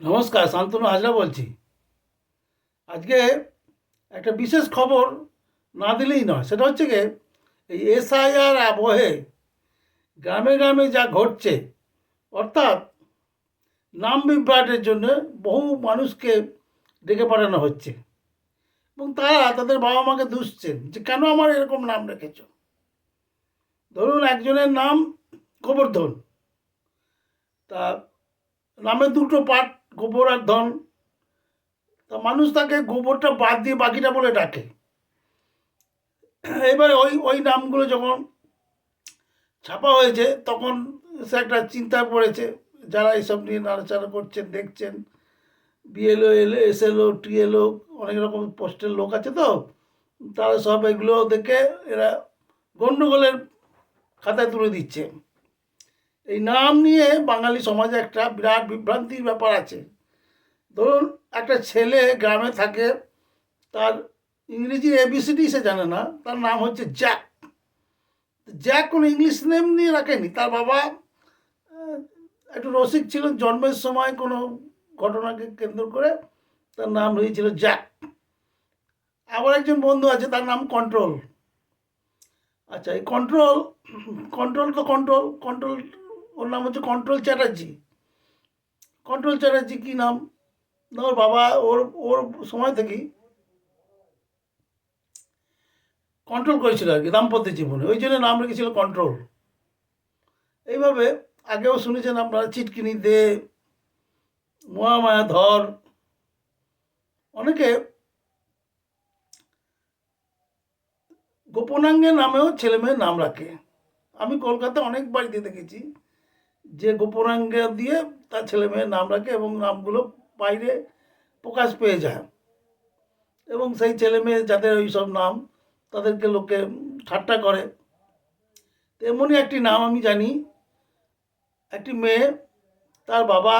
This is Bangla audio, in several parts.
নমস্কার, শান্তনু হাজরা বলছি। আজকে একটা বিশেষ খবর না দিলেই নয়, সেটা হচ্ছে গিয়ে এই এসআইআর আবহে গ্রামে গ্রামে যা ঘটছে, অর্থাৎ নাম বিভ্রাটের জন্য বহু মানুষকে ডেকে পাঠানো হচ্ছে। এবং তারা তাদের বাবা মাকে দুষছেন, যে কেন আমার এরকম নাম রেখেছ? ধরুন, একজনের নাম গোবর্ধন। তা নামে দুটো পার্ট গোবর আর ধন। তা মানুষ তাকে গোবরটা বাদ দিয়ে বাকিটা বলে ডাকে। এবারে ওই ওই নামগুলো যখন ছাপা হয়েছে, তখন সে একটা চিন্তায় পড়েছে যারা এইসব নিয়ে নাড়াচাড়া করছেন, দেখছেন, বিএলও এল এসএলও, টিএলও, অনেক রকম পোস্টের লোক আছে তো, তারা সব এগুলো দেখে এরা গণ্ডগোলের খাতায় তুলে দিচ্ছে। এই নাম নিয়ে বাঙালি সমাজে একটা বিরাট বিভ্রান্তির ব্যাপার আছে। ধরুন, একটা ছেলে গ্রামে থাকে, তার ইংরেজি এবিসিডি সে জানে না, তার নাম হচ্ছে জ্যাক। জ্যাক কোনো ইংলিশ নেম নিয়ে রাখেনি, তার বাবা একটু রসিক ছিলেন, জন্মের সময় কোনো ঘটনাকে কেন্দ্র করে তার নাম হয়েছিল জ্যাক। আবার একজন বন্ধু আছে, তার নাম কন্ট্রোল। আচ্ছা এই কন্ট্রোল কন্ট্রোল তো কন্ট্রোল কন্ট্রোল ওর নাম হচ্ছে কন্ট্রোল চ্যাটার্জি কন্ট্রোল চ্যাটার্জি কী নাম? না, ওর বাবা, ওর ওর সময় থেকেই কন্ট্রোল করেছিল আর কি, দাম্পত্য জীবনে। ওই জন্য নাম রেখেছিল কন্ট্রোল এইভাবে আগেও শুনেছেন আপনারা চিটকিনি দে মহামায়া ধর। অনেকে গোপনাঙ্গের নামেও ছেলে মেয়ের নাম রাখে। আমি কলকাতা অনেক বাড়িতে দেখেছি। যে গোপনাঙ্গ দিয়ে তার ছেলে মেয়ের নাম রাখে এবং নামগুলো বাইরে প্রকাশ পেয়ে যায়। এবং সেই ছেলে মেয়ে যাদের ওই সব নাম তাদেরকে লোকে ঠাট্টা করে। তেমনই একটি নাম আমি জানি, একটি মেয়ে, তার বাবা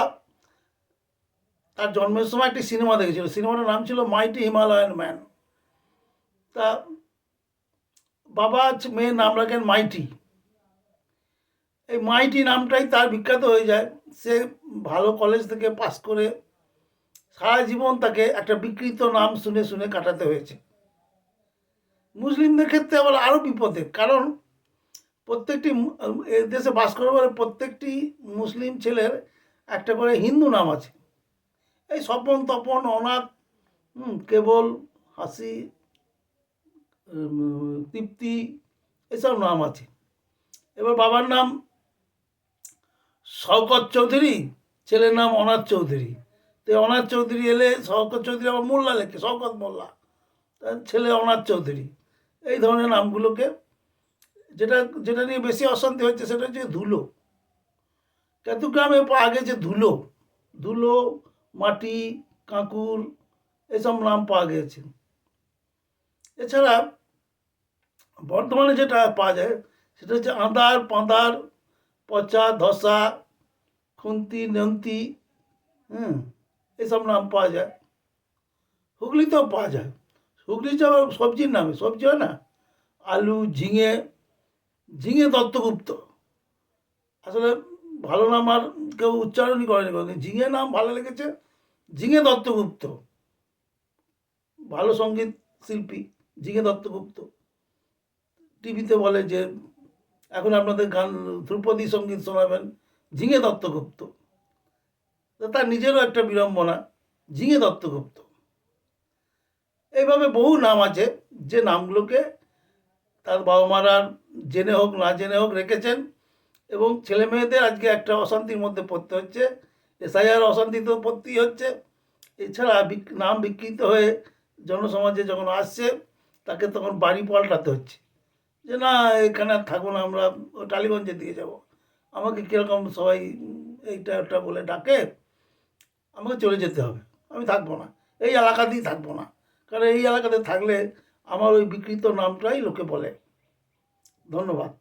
তার জন্মের সময় একটি সিনেমা দেখেছিল। সিনেমাটার নাম ছিল মাইটি হিমালয়ান ম্যান। তা বাবা মেয়ের নাম রাখেন মাইটি। এই মাইটি নামটাই তার বিখ্যাত হয়ে যায়। সে ভালো কলেজ থেকে পাস করে সারা জীবন তাকে একটা বিকৃত নাম শুনে শুনে কাটাতে হয়েছে। মুসলিমদের ক্ষেত্রে আবার আরও বিপদের কারণ প্রত্যেকটি দেশে বাস করে বলে প্রত্যেকটি মুসলিম ছেলের একটা করে হিন্দু নাম আছে। এই স্বপন, তপন, অনাথ কেবল, হাসি তৃপ্তি, এসব নাম আছে। এবার বাবার নাম শওকত চৌধুরী, ছেলের নাম অনাথ চৌধুরী। তো অনাথ চৌধুরী এলে শওকত চৌধুরী, আবার মোল্লা লেখে, শওকত মোল্লা। ছেলে অনাথ চৌধুরী। এই ধরনের নামগুলোকে যেটা যেটা নিয়ে বেশি অশান্তি হচ্ছে সেটা হচ্ছে ধুলো। কেতুগ্রামে পাওয়া গেছে ধুলো ধুলো, মাটি, কাঁকুর, এসব নাম পাওয়া গেছে এছাড়া বর্তমানে যেটা পাওয়া যায়, সেটা হচ্ছে আঁদার পাঁদার পচা, ধসা খুন্তি, নন্তি, হুম, এসব নাম পাওয়া যায়। হুগলিতেও পাওয়া যায়। হুগলি আবার সবজির নামে, সবজি হয় না? আলু, ঝিঙে ঝিঙে দত্তগুপ্ত। আসলে ভালো নাম আর কেউ উচ্চারণই করেনি কোনো ঝিঙে নাম ভালো লেগেছে, ঝিঙে দত্তগুপ্ত। ভালো সংগীত শিল্পী, ঝিঙে দত্তগুপ্ত। টিভিতে বলে যে, এখন আপনাদের গান ধ্রুপদী সংগীত শোনাবেন। ঝিঙে দত্তগুপ্ত। তার নিজেরও একটা বিড়ম্বনা ঝিঙে দত্তগুপ্ত। এইভাবে বহু নাম আছে, যে নামগুলোকে তার বাবা মারা জেনে হোক, না জেনে হোক রেখেছেন এবং ছেলে মেয়েদের আজকে একটা অশান্তির মধ্যে পড়তে হচ্ছে, এসআইআর অশান্তি তো পড়তেই হচ্ছে। এছাড়া নাম বিকৃত হয়ে জনসমাজে যখন আসছে, তাকে তখন বাড়ি পাল্টাতে হচ্ছে। যে না, এখানে আর থাকব না, আমরা টালিগঞ্জে দিয়ে যাব। আমাকে কীরকম সবাই এইটা ওটা বলে ডাকে, আমাকে চলে যেতে হবে। আমি থাকব না। এই এলাকাতেই থাকব না। কারণ এই এলাকাতে থাকলে আমার ওই বিকৃত নামটাই লোকে বলে। ধন্যবাদ।